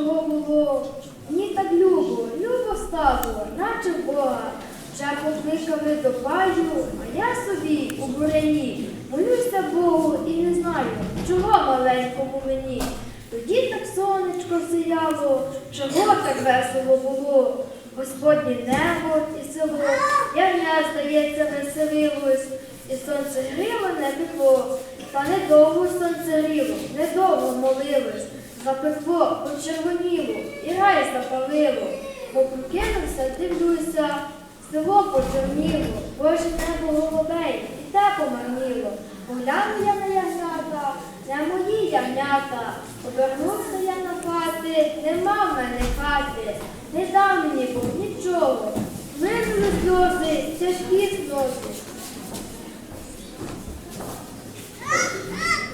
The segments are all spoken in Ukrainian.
чого було. Мені так любо, любо стало, наче в Бога. Вже покликали до паю, а я собі у буряні. Молюся Богу і не знаю, чого маленькому мені. Тоді так сонечко сіяло, чого так весело було. Господнє небо і село, я не здається, веселилось, і сонце гріло не пекло. Та недовго сонце гріло, недовго молилось, запекло, почервоніло, і рай запалило. Бо прокинувся, дивлюся, село почерніло, Боже небо голубей, і те помарніло. Погляну я на ягнята, не мої ягнята. Обернувся я на хати, нема в мене хати, не дав мені Бог нічого. Винули сльози, тяжкі сльози.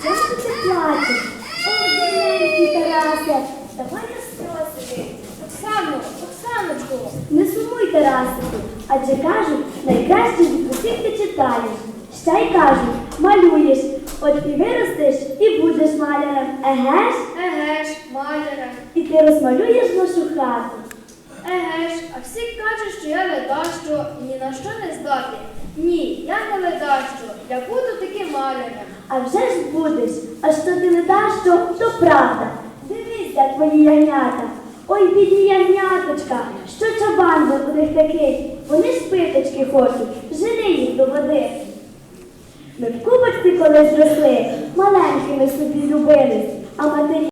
Чому ти плачеш? Сумуй, адже кажуть, найкраще від усіх ти читаєш. Ще й кажуть, малюєш, от і виростеш, і будеш малярем. Еге ж? еге ж, маляре, І ти розмалюєш нашу хату. еге ж, а всі кажуть, що я ледащо і ні на що не здатний. Ні, я не ледащо, я буду таким малярем. А вже ж будеш, а що ти не даш, що, то правда. Дивись, де твої ягнята. Ой, бідні ягняточка, що чабан у них такий. Вони ж питочки хочуть, жени їх до води. Ми в кубочці колись зросли, маленькими